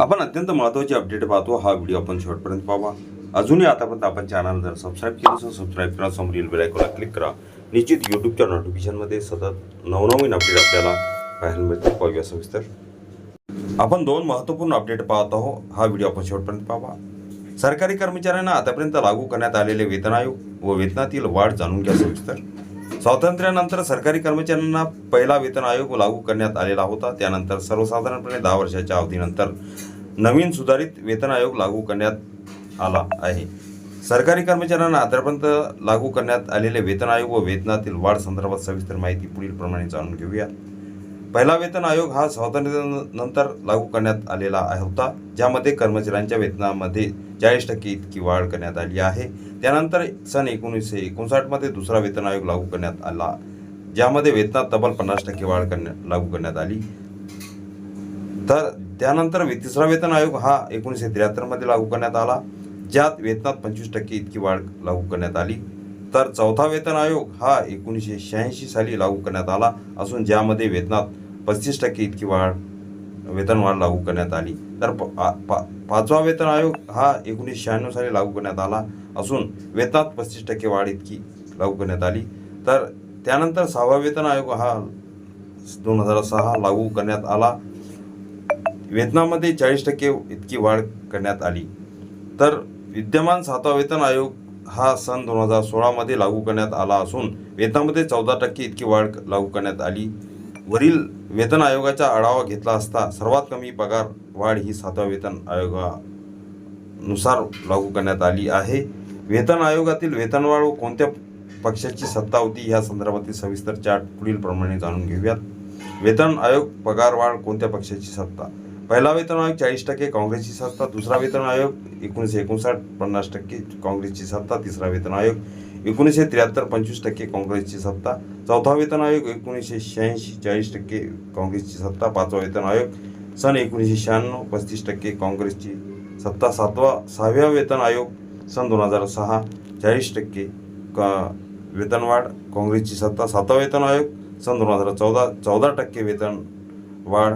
आपण अत्यंत महत्त्वाची अपडेट पाहतो. हा व्हिडिओ आपण शेवटपर्यंत पाहा अजूनही आतापर्यंत आपण चॅनल जर सबस्क्राईब केलं असेल सबस्क्राईब करा. समोरील बेल आयकॉनला क्लिक करा. निश्चित यूट्यूबच्या नोटिफिकेशनमध्ये सतत नवनवीन अपडेट आपल्याला पाहायला मिळते पाहूया सविस्तर. आपण दोन महत्त्वपूर्ण अपडेट पाहत आहोत. हा व्हिडिओ आपण शेवटपर्यंत पाहा सरकारी कर्मचाऱ्यांना आतापर्यंत लागू करण्यात आलेले वेतन आयोग व वेतनातील वाढ जाणून घ्या सविस्तर. स्वातंत्र्यानंतर सरकारी कर्मचाऱ्यांना पहिला वेतन आयोग लागू करण्यात आलेला होता. त्यानंतर सर्वसाधारणपणे दहा वर्षाच्या अवधीनंतर नवीन सुधारित वेतन आयोग लागू करण्यात आला आहे. सरकारी कर्मचाऱ्यांना आतापर्यंत लागू करण्यात आलेले वेतन आयोग व वेतनातील वाढ संदर्भात सविस्तर माहिती पुढील प्रमाणे जाणून घेऊया. पहिला वेतन आयोग हा स्वातंत्र्यानंतर लागू करण्यात आलेला होता ज्यामध्ये कर्मचाऱ्यांच्या वेतनामध्ये चाळीस टक्के इतकी वाढ करण्यात आली आहे. त्यानंतर सन एकोणीसशे एकोणसाठमध्ये दुसरा वेतन आयोग लागू करण्यात आला ज्यामध्ये वेतनात तब्बल पन्नास टक्के वाढ करण्यात लागू करण्यात आली. तर त्यानंतर तिसरा वेतन आयोग हा एकोणीसशे त्र्याहत्तरमध्ये लागू करण्यात आला ज्यात वेतनात पंचवीस टक्के इतकी वाढ लागू करण्यात आली. तर चौथा वेतन आयोग हा एकोणीसशे शहाऐंशी साली लागू करण्यात आला असून ज्यामध्ये वेतनात पस्तीस टक्के इतकी वाढ वेतनवाढ लागू करण्यात आली. तर प- पा- पाचवा वेतन आयोग हा एकोणीसशे शहाण्णव साली लागू करण्यात आला असून वेतनात पस्तीस टक्के वाढ इतकी लागू करण्यात आली. तर त्यानंतर सहावा वेतन आयोग हा दोन हजार सहा लागू करण्यात आला. वेतनामध्ये चाळीस टक्के इतकी वाढ करण्यात आली. तर विद्यमान सातवा वेतन आयोग हा सन दोन हजार सोळामध्ये लागू करण्यात आला असून वेतनामध्ये चौदा टक्के इतकी वाढ लागू करण्यात आली. वरील वेतन आयोगाचा आढावा घेतला असता सर्वात कमी पगार वाढ ही सातव्या वेतन आयोगानुसार लागू करण्यात आली आहे. वेतन आयोगातील वेतनवाढ व कोणत्या पक्षाची सत्ता होती या संदर्भातील सविस्तर चार्ट पुढील प्रमाणे जाणून घेऊयात. वेतन आयोग पगार वाढ कोणत्या पक्षाची सत्ता? पहिला वेतन आयोग चाळीस टक्के काँग्रेसची सत्ता दुसरा वेतन आयोग एकोणीसशे एकोणसाठ पन्नास टक्के काँग्रेसची सत्ता तिसरा वेतन आयोग एकोणीसशे त्र्याहत्तर पंचवीस टक्के काँग्रेसची सत्ता. चौथा वेतन आयोग एकोणीसशे शहाऐंशी चाळीस टक्के काँग्रेसची सत्ता. पाचवा वेतन आयोग सन एकोणीसशे शहाण्णव पस्तीस टक्के काँग्रेसची सत्ता. सातवा सहाव्या वेतन आयोग सन दोन हजार सहा चाळीस टक्के का वेतनवाढ काँग्रेसची सत्ता. सातवा वेतन आयोग सन दोन हजार चौदा चौदा टक्के वेतन वाढ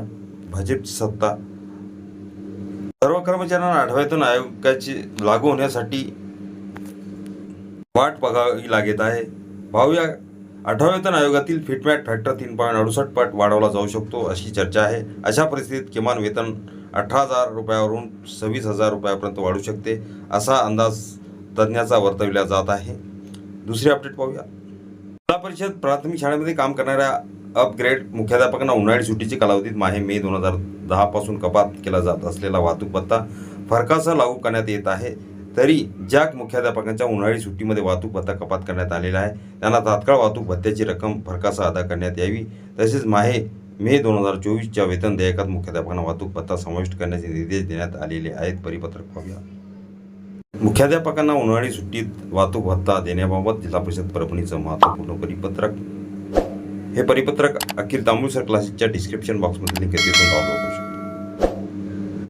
भाजपची सत्ता. सर्व कर्मचाऱ्यांना आठव्या वेतन आयोगाची लागू होण्यासाठी वाट बघावी लागत आहे. पाहूया. आठव्या वेतन आयोगातील फिटमॅट फॅक्टर तीन पॉईंट अडुसष्ट पट वाढवला जाऊ शकतो अशी चर्चा आहे. अशा परिस्थितीत किमान वेतन अठरा हजार रुपयावरून सव्वीस हजार रुपयापर्यंत वाढू शकते असा अंदाज तज्ज्ञाचा वर्तविला जात आहे. दुसरी अपडेट पाहूया. जिल्हा परिषद प्राथमिक शाळेमध्ये काम करणाऱ्या अपग्रेड मुख्याध्यापकांना उन्हाळी सुट्टीची कालावधीत माहे मे दोन हजार दहापासून कपात केला जात असलेला वाहतूक पत्ता फरकासह लागू करण्यात येत आहे. तरी ज्या मुख्याध्यापकांच्या उन्हाळी सुट्टीमध्ये वाहतूक भत्ता कपात करण्यात आलेला आहे त्यांना तात्काळ वाहतूक भत्त्याची रक्कम भरकासा अदा करण्यात यावी. तसेच माहे मे दोन हजार चोवीसच्या वेतन देयकात मुख्याध्यापकांना वाहतूक भत्ता समाविष्ट करण्याचे निर्देश देण्यात आलेले आहेत. परिपत्रक पाहूया. मुख्याध्यापकांना उन्हाळी सुट्टीत वाहतूक भत्ता देण्याबाबत जिल्हा परिषद परभणीचं महत्त्वपूर्ण परिपत्रक. हे परिपत्रक अखिल तांबूळसर क्लासेसच्या डिस्क्रिप्शन बॉक्समध्ये लिंक तिथून डाउनलोड करू शकता.